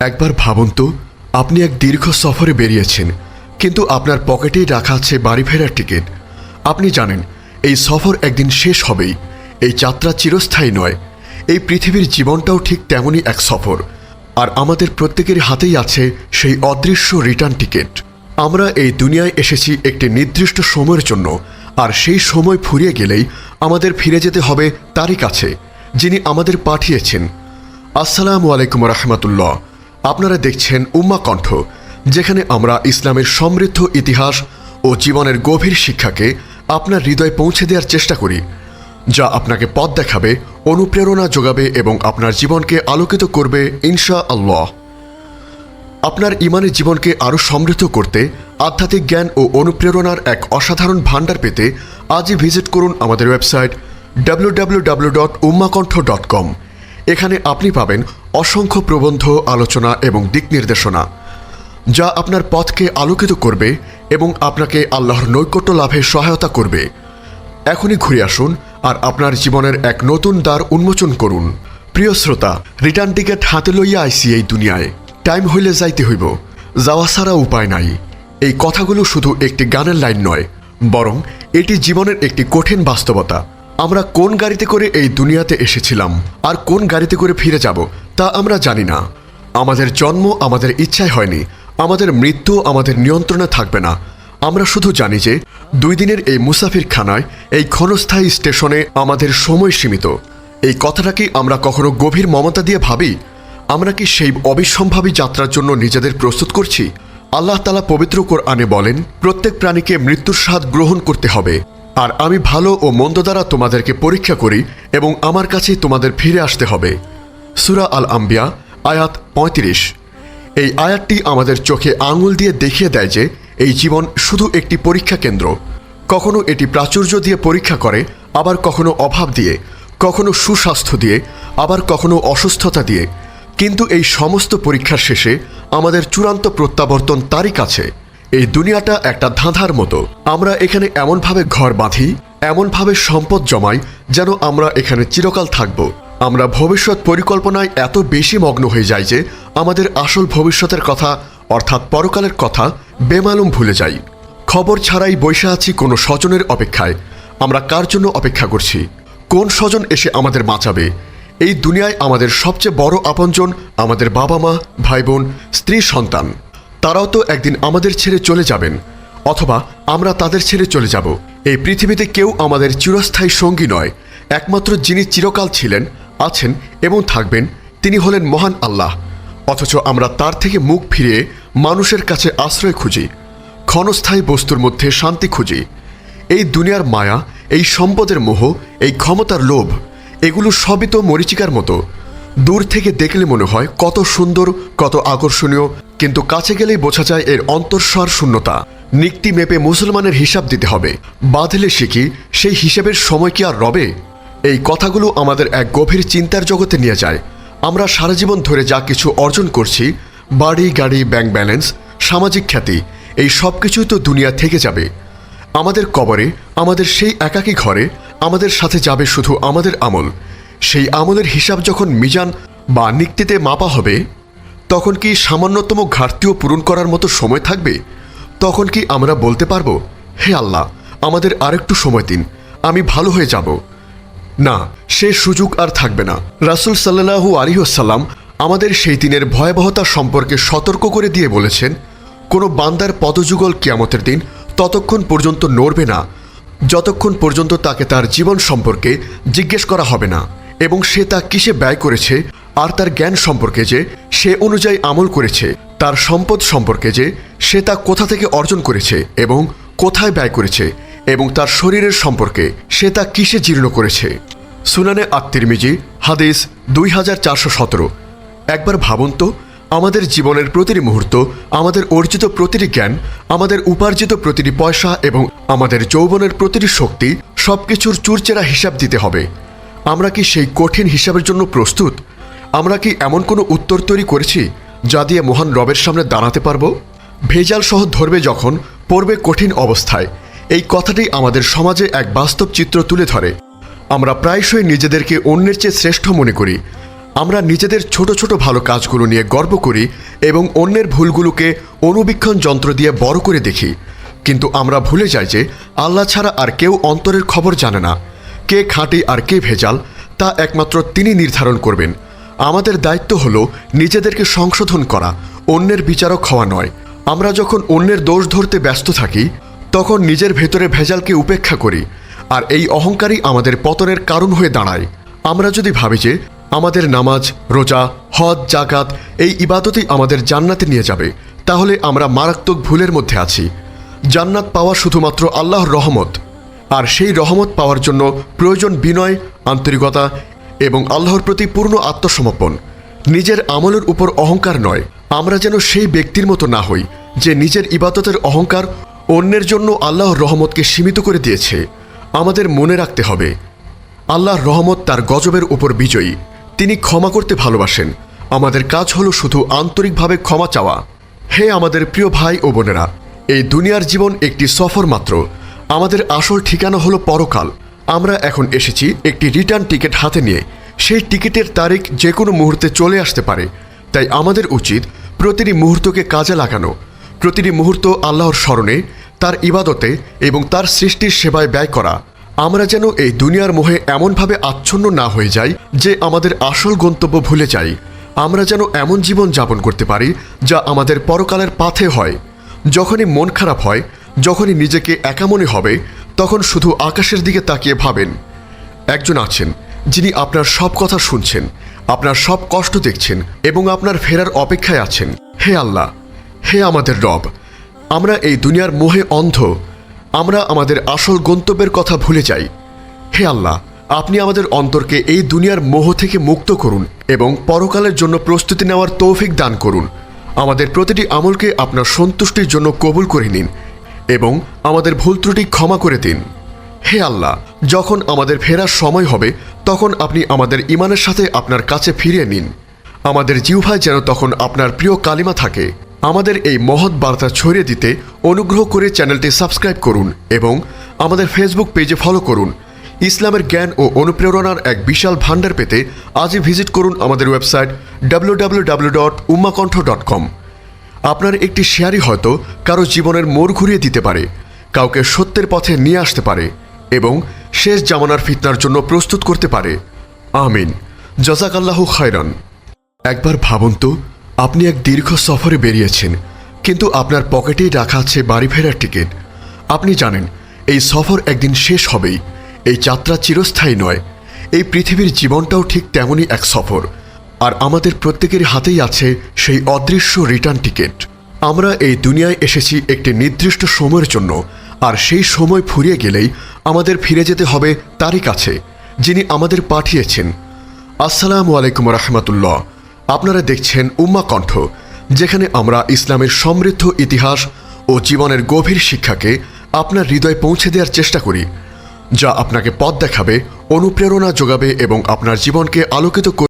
একবার ভাবুন তো, আপনি এক দীর্ঘ সফরে বেরিয়েছেন, কিন্তু আপনার পকেটেই রাখা আছে বাড়ি ফেরার টিকিট। আপনি জানেন, এই সফর একদিন শেষ হবেই, এই যাত্রা চিরস্থায়ী নয়, এই পৃথিবীর জীবনটাও ঠিক তেমনই এক সফর, আর আমাদের প্রত্যেকের হাতেই আছে সেই অদৃশ্য রিটার্ন টিকিট। আমরা এই দুনিয়ায় এসেছি একটি নির্দিষ্ট সময়ের জন্য, আর সেই সময় ফুরিয়ে গেলেই আমাদের ফিরে যেতে হবে তারই কাছে, যিনি আমাদের পাঠিয়েছেন। আসসালামু আলাইকুম রহমতুল্লাহ। আপনারা দেখছেন উম্মা কণ্ঠ, যেখানে আমরা ইসলামের সমৃদ্ধ ইতিহাস ও জীবনের গভীর শিক্ষাকে আপনার হৃদয়ে পৌঁছে দেওয়ার চেষ্টা করি, যা আপনাকে পথ দেখাবে, অনুপ্রেরণা যোগাবে এবং আপনার জীবনকে আলোকিত করবে ইনশা আল্লাহ। আপনার ইমানের জীবনকে আরও সমৃদ্ধ করতে আধ্যাত্মিক জ্ঞান ও অনুপ্রেরণার এক অসাধারণ ভাণ্ডার পেতে আজই ভিজিট করুন আমাদের ওয়েবসাইট www.ummakantha.com এখানে আপনি পাবেন অসংখ্য প্রবন্ধ, আলোচনা এবং দিক নির্দেশনা, যা আপনার পথকে আলোকিত করবে এবং আপনাকে আল্লাহর নৈকট্য লাভে সহায়তা করবে। এখনই ঘুরে আসুন আর আপনার জীবনের এক নতুন দ্বার উন্মোচন করুন। প্রিয় শ্রোতা, রিটার্ন টিকেট হাতে লইয়া আইসি এই দুনিয়ায়। টাইম হইলে যাইতে হইব, যাওয়া ছাড়া উপায় নাই। এই কথাগুলো শুধু একটি গানের লাইন নয়, বরং এটি জীবনের একটি কঠিন বাস্তবতা। আমরা কোন গাড়িতে করে এই দুনিয়াতে এসেছিলাম? আর কোন গাড়িতে করে ফিরে যাব, তা আমরা জানি না। আমাদের জন্ম আমাদের ইচ্ছায় হয়নি, আমাদের মৃত্যু আমাদের নিয়ন্ত্রণে থাকবে না। আমরা শুধু জানি যে, দুই দিনের এই মুসাফির খানায় এই ক্ষণস্থায়ী স্টেশনে আমাদের সময় সীমিত। এই কথাটা কি আমরা কখনো গভীর মমতা দিয়ে ভাবি? আমরা কি সেই অবিসম্ভাবী যাত্রার জন্য নিজেদের প্রস্তুত করছি? আল্লাহ তালা পবিত্র কোরআনে বলেন, প্রত্যেক প্রাণীকে মৃত্যুর স্বাদ গ্রহণ করতে হবে। আর আমি ভালো ও মন্দ দ্বারা তোমাদেরকে পরীক্ষা করি এবং আমার কাছেই তোমাদের ফিরে আসতে হবে। সুরা আল আম্বিয়া আয়াত পঁয়ত্রিশ। এই আয়াতটি আমাদের চোখে আঙুল দিয়ে দেখিয়ে দেয় যে এই জীবন শুধু একটি পরীক্ষা কেন্দ্র। কখনো এটি প্রাচুর্য দিয়ে পরীক্ষা করে, আবার কখনো অভাব দিয়ে, কখনো সুস্বাস্থ্য দিয়ে, আবার কখনো অসুস্থতা দিয়ে। কিন্তু এই সমস্ত পরীক্ষার শেষে আমাদের চূড়ান্ত প্রত্যাবর্তন তারই কাছে। এই দুনিয়াটা একটা ধাঁধার মতো। আমরা এখানে এমনভাবে ঘর বাঁধি, এমনভাবে সম্পদ জমাই যেন আমরা এখানে চিরকাল থাকব। আমরা ভবিষ্যৎ পরিকল্পনায় এত বেশি মগ্ন হয়ে যাই যে আমাদের আসল ভবিষ্যতের কথা, অর্থাৎ পরকালের কথা, বেমালুম ভুলে যাই। খবর ছাড়াই বসে আছি কোনো স্বজনের অপেক্ষায়। আমরা কার জন্য অপেক্ষা করছি? কোন স্বজন এসে আমাদের বাঁচাবে? এই দুনিয়ায় আমাদের সবচেয়ে বড় আপনজন আমাদের বাবা মা, ভাই বোন, স্ত্রী, সন্তান। তারাও তো একদিন আমাদের ছেড়ে চলে যাবেন, অথবা আমরা তাদের ছেড়ে চলে যাব। এই পৃথিবীতে কেউ আমাদের চিরস্থায়ী সঙ্গী নয়, একমাত্র যিনি চিরকাল ছিলেন, আছেন এবং থাকবেন, তিনি হলেন মহান আল্লাহ। অথচ আমরা তার থেকে মুখ ফিরিয়ে মানুষের কাছে আশ্রয় খুঁজি, ক্ষণস্থায়ী বস্তুর মধ্যে শান্তি খুঁজি। এই দুনিয়ার মায়া, এই সম্পদের মোহ, এই ক্ষমতার লোভ, এগুলো সবই তো মরিচিকার মতো। দূর থেকে দেখলে মনে হয় কত সুন্দর, কত আকর্ষণীয়, কিন্তু কাছে গেলেই বোঝা যায় এর অন্তঃস্বর শূন্যতা। নিক্তি মেপে মুসলমানের হিসাব দিতে হবে। বাঁধলে শিখি সেই হিসেবের সময় কি আর রবে? এই কথাগুলো আমাদের এক গভীর চিন্তার জগতে নিয়ে যায়। আমরা সারা জীবন ধরে যা কিছু অর্জন করছি, বাড়ি, গাড়ি, ব্যাংক ব্যালেন্স, সামাজিক খ্যাতি, এই সব কিছুই তো দুনিয়া থেকে যাবে। আমাদের কবরে, আমাদের সেই একাকী ঘরে, আমাদের সাথে যাবে শুধু আমাদের আমল। সেই আমলের হিসাব যখন মিজান বা নিক্তিতে মাপা হবে, তখন কি সামান্যতম ঘাটতিও পূরণ করার মতো সময় থাকবে? তখন কি আমরা বলতে পারব, হে আল্লাহ, আমাদের আরেকটু সময় দিন, আমি ভালো হয়ে যাব না, সে সুযোগ আর থাকবে না। রাসুল সাল্লাহু আলিহাসাল্লাম আমাদের সেই দিনের ভয়াবহতা সম্পর্কে সতর্ক করে দিয়ে বলেছেন, কোনো বান্দার পদযুগল কিয়ামতের দিন ততক্ষণ পর্যন্ত নড়বে না, যতক্ষণ পর্যন্ত তাকে তার জীবন সম্পর্কে জিজ্ঞেস করা হবে না। এবং সে তা কিসে ব্যয় করেছে আর তার জ্ঞান সম্পর্কে যে সে অনুযায়ী আমল করেছে, তার সম্পদ সম্পর্কে যে সে তা কোথা থেকে অর্জন করেছে এবং কোথায় ব্যয় করেছে এবং তার শরীরের সম্পর্কে সে তা কিসে জীর্ণ করেছে। সুনানে আত্মিরমিজি, হাদিস দুই হাজার চারশো সতেরো। একবার ভাবুন তো, আমাদের জীবনের প্রতিটি মুহূর্ত, আমাদের অর্জিত প্রতিটি জ্ঞান, আমাদের উপার্জিত প্রতিটি পয়সা এবং আমাদের যৌবনের প্রতিটি শক্তি সবকিছুর চুরচেরা হিসাব দিতে হবে। আমরা কি সেই কঠিন হিসাবের জন্য প্রস্তুত? আমরা কি এমন কোনো উত্তর তৈরি করেছি যা দিয়ে মহান রবের সামনে দাঁড়াতে পারব? ভেজাল সহ ধরবে যখন, পড়বে কঠিন অবস্থায়। এই কথাটি আমাদের সমাজে এক বাস্তব চিত্র তুলে ধরে। আমরা প্রায়শই নিজেদেরকে অন্যের চেয়ে শ্রেষ্ঠ মনে করি। আমরা নিজেদের ছোট ছোট ভালো কাজগুলো নিয়ে গর্ব করি এবং অন্যের ভুলগুলোকে অনুবীক্ষণ যন্ত্র দিয়ে বড় করে দেখি। কিন্তু আমরা ভুলে যাই যে আল্লাহ ছাড়া আর কেউ অন্তরের খবর জানে না। কে খাঁটি আর কে ভেজাল, তা একমাত্র তিনি নির্ধারণ করবেন। আমাদের দায়িত্ব হলো নিজেদেরকে সংশোধন করা, অন্যের বিচারক হওয়া নয়। আমরা যখন অন্যের দোষ ধরতে ব্যস্ত থাকি, তখন নিজের ভেতরে ভেজালকে উপেক্ষা করি, আর এই অহংকারই আমাদের পতনের কারণ হয়ে দাঁড়ায়। আমরা যদি ভাবি যে আমাদের নামাজ, রোজা, হজ জাকাত এই ইবাদতই আমাদের জান্নাতে নিয়ে যাবে, তাহলে আমরা মারাত্মক ভুলের মধ্যে আছি। জান্নাত পাওয়া শুধুমাত্র আল্লাহর রহমত। আর সেই রহমত পাওয়ার জন্য প্রয়োজন বিনয়, আন্তরিকতা এবং আল্লাহর প্রতি পূর্ণ আত্মসমর্পণ। নিজের আমলের উপর অহংকার নয়। আমরা যেন সেই ব্যক্তির মতো না হই, যে নিজের ইবাদতের অহংকার অন্যের জন্য আল্লাহর রহমতকে সীমিত করে দিয়েছে। আমাদের মনে রাখতে হবে, আল্লাহর রহমত তার গজবের উপর বিজয়ী। তিনি ক্ষমা করতে ভালোবাসেন। আমাদের কাজ হলো শুধু আন্তরিকভাবে ক্ষমা চাওয়া। হে আমাদের প্রিয় ভাই ও বোনেরা, এই দুনিয়ার জীবন একটি সফর মাত্র। আমাদের আসল ঠিকানা হলো পরকাল। আমরা এখন এসেছি একটি রিটার্ন টিকিট হাতে নিয়ে। সেই টিকিটের তারিখ যে কোনো মুহূর্তে চলে আসতে পারে। তাই আমাদের উচিত প্রতিটি মুহূর্তকে কাজে লাগানো। প্রতিটি মুহূর্ত আল্লাহর স্মরণে, তার ইবাদতে এবং তার সৃষ্টির সেবায় ব্যয় করা। আমরা যেন এই দুনিয়ার মোহে এমনভাবে আচ্ছন্ন না হয়ে যাই যে আমাদের আসল গন্তব্য ভুলে যাই। আমরা যেন এমন জীবন যাপন করতে পারি যা আমাদের পরকালের পাথে হয়। যখনই মন খারাপ হয় যখনই নিজেকে একা মনে হবে, তখন শুধু আকাশের দিকে তাকিয়ে ভাবেন। একজন আছেন, যিনি আপনার সব কথা শুনছেন, আপনার সব কষ্ট দেখছেন এবং আপনার ফেরার অপেক্ষায় আছেন। হে আল্লাহ, হে আমাদের রব, আমরা এই দুনিয়ার মোহে অন্ধ, আমরা আমাদের আসল গন্তব্যের কথা ভুলে যাই। হে আল্লাহ, আপনি আমাদের অন্তরকে এই দুনিয়ার মোহ থেকে মুক্ত করুন এবং পরকালের জন্য প্রস্তুতি নেওয়ার তৌফিক দান করুন। আমাদের প্রতিটি আমলকে আপনার সন্তুষ্টির জন্য কবুল করে নিন। এবং আমাদের ভুল ত্রুটি ক্ষমা করে দিন। হে আল্লাহ, যখন আমাদের ফেরার সময় হবে, তখন আপনি আমাদের ইমানের সাথে আপনার কাছে ফিরিয়ে নিন। আমাদের জিহ্বায় যেন তখন আপনার প্রিয় কালিমা থাকে। আমাদের এই মহৎ বার্তা ছড়িয়ে দিতে অনুগ্রহ করে চ্যানেলটি সাবস্ক্রাইব করুন এবং আমাদের ফেসবুক পেজে ফলো করুন। ইসলামের জ্ঞান ও অনুপ্রেরণার এক বিশাল ভাণ্ডার পেতে আজই ভিজিট করুন আমাদের ওয়েবসাইট www.ummakontho.com আপনার একটি শেয়ারই হয়তো কারও জীবনের মোড় ঘুরিয়ে দিতে পারে, কাউকে সত্যের পথে নিয়ে আসতে পারে, এবং শেষ জামানার ফিতনার জন্য প্রস্তুত করতে পারে। আমিন। জাজাকাল্লাহু খায়রান। একবার ভাবুন তো, আপনি এক দীর্ঘ সফরে বেরিয়েছেন, কিন্তু আপনার পকেটেই রাখা আছে বাড়ি ফেরার টিকিট। আপনি জানেন, এই সফর একদিন শেষ হবেই, এই যাত্রা চিরস্থায়ী নয়, এই পৃথিবীর জীবনটাও ঠিক তেমনই এক সফর। আর আমাদের প্রত্যেকের হাতেই আছে সেই অদৃশ্য রিটার্ন টিকিট আমরা এই দুনিয়ায় এসেছি একটি নির্দিষ্ট সময়ের জন্য, আর সেই সময় ফুরিয়ে গেলেই আমাদের ফিরে যেতে হবে তারই কাছে, যিনি আমাদের পাঠিয়েছেন। আসসালামু আলাইকুম রহমতুল্লাহ। আপনারা দেখছেন উম্মা কণ্ঠ, যেখানে আমরা ইসলামের সমৃদ্ধ ইতিহাস ও জীবনের গভীর শিক্ষাকে আপনার হৃদয়ে পৌঁছে দেওয়ার চেষ্টা করি, যা আপনাকে পথ দেখাবে, অনুপ্রেরণা যোগাবে এবং আপনার জীবনকে আলোকিত